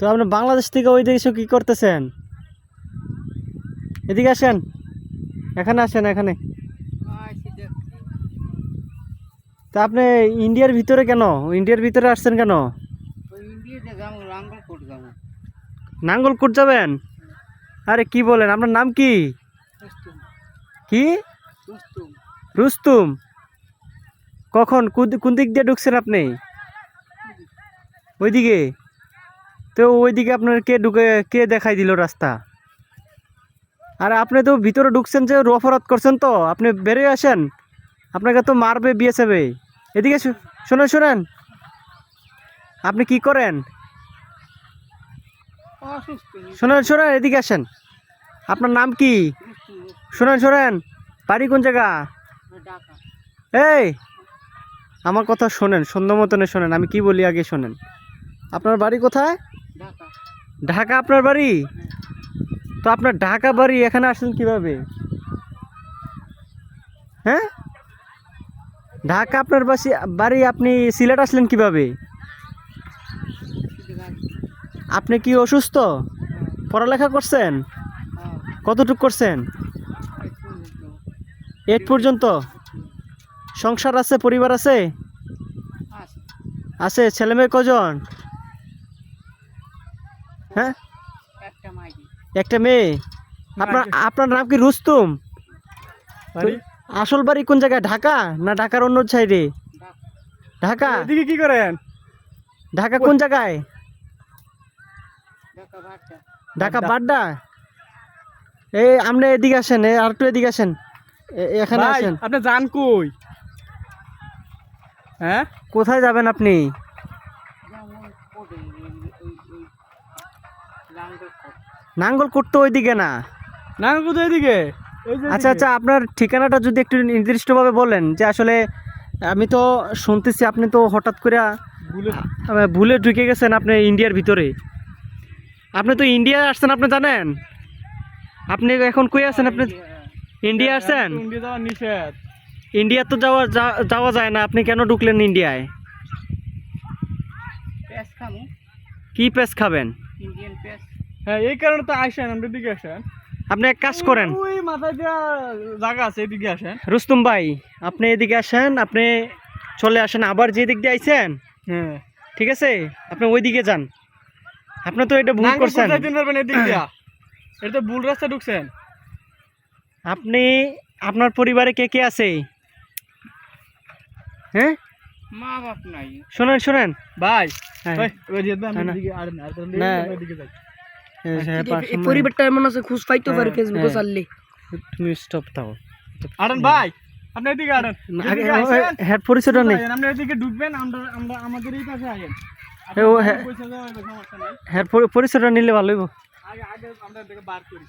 তো আপনি বাংলাদেশ থেকে ওই দেশে কি করতেছেন? এদিকে আসেন। এখানে আসেন, এখানে। তা আপনি ইন্ডিয়ার ভিতরে কেন? ইন্ডিয়ার ভিতরে আসছেন কেন? নাঙ্গলকোট যাবেন? আরে কি বলেন, আপনার নাম কি? কি? রুস্তুম। কখন? কোন- দিক দিয়ে ঢুকছেন আপনি? ওইদিকে? তো ওইদিকে আপনার কে ঢুকে, কে দেখাই দিল রাস্তা? আর আপনি তো ভিতরে ঢুকছেন যে অপরাধ করছেন তো, আপনি বেরিয়ে আসেন। আপনাকে তো মারবে বিয়েসেবে এদিকে শোনেন শোনেন। আপনি কি করেন? শোনেন শোনেন, এদিকে আসেন। আপনার নাম কি? শোনেন শোনেন। বাড়ি কোন জায়গা? এই, আমার কথা শোনেন, সন্ধ্যা মতনে শোনেন। আমি কি বলি আগে শোনেন। আপনার বাড়ি কোথায়? ঢাকা আপনার বাড়ি? তো আপনার ঢাকা বাড়ি এখানে আসলেন কীভাবে? হ্যাঁ? ঢাকা আপনার বাসি বাড়ি আপনি সিলেট আসলেন কীভাবে? আপনি কি অসুস্থ? পড়ালেখা করছেন? কতটুক করছেন? এইট পর্যন্ত? সংসার আছে পরিবার আছে? আছে। ছেলে মেয়ে কজন? হ্যাঁ? একটা মেয়ে? আপনার আপনার নাম কি রুস্তুম? আসল বাড়ি কোন জায়গায় ঢাকা না ঢাকার অন্য সাইডে? ঢাকা। এদিকে কি করেন? ঢাকা কোন জায়গায়? ঢাকা বাড্ডা। এই আপনি এদিকে আসেন এই আর একটু এদিকে আসেন। এখানে আসেন। আপনি যান কই? হ্যাঁ? কোথায় যাবেন আপনি? নাঙ্গল করতে ওইদিকে না? না কোথায় এদিকে এই যে আচ্ছা আচ্ছা আপনার ঠিকানাটা যদি একটু নির্দিষ্টভাবে বলেন যে আসলে আমি তো শুনতেছি আপনি তো হঠাৎ করে ভুলে ভুলে ঢুকে গেছেন আপনি ইন্ডিয়ার ভিতরে। আপনি তো ইন্ডিয়া আসছেন আপনি জানেন? আপনি এখন কই আছেন আপনি? ইন্ডিয়া আসছেন ইন্ডিয়া তো যাওয়া যাওয়া যায় না। আপনি কেন ঢুকলেন ইন্ডিয়ায়? কি পেস খাবেন? হ্যাঁ এই কারণে তো আসেন আমরা এদিকে আসেন। আপনি এক কাজ করেন। ওই মাথায় জায়গা আছে এদিকে আসেন। রুস্তুম ভাই আপনি এদিকে আসেন আপনি চলে আসেন আবার যে দিক দিয়ে আইছেন? হ্যাঁ। ঠিক আছে? আপনি ওই দিকে যান। আপনি তো এটা ভুল করছেন। এদিক দিয়া? এটা তো ভুল রাস্তা ঢুকছেন। আপনি আপনার পরিবারে কে কে আছে? হ্যাঁ? মা বাপ নাই। শোনেন শোনেন। ভাই হ্যাঁ। হ্যাঁ, পরিবারটা এমন আছে খুঁজ পাইতে পারে হ্যাঁ, ফেসবুকে। চাললে। তুমি স্টপ দাও। আরেন ভাই আপনি এদিকে আরেন। আগে এদিকে আসেন। হেড পরিচয়টা নেই। আপনি এদিকে ঢুকবেন আমরা আমরা আমাদের এই পাশে আসেন। হেড পরিচয়টা নিলে ভালো হইব। আগে আগে আমরা এদিকে বার করি।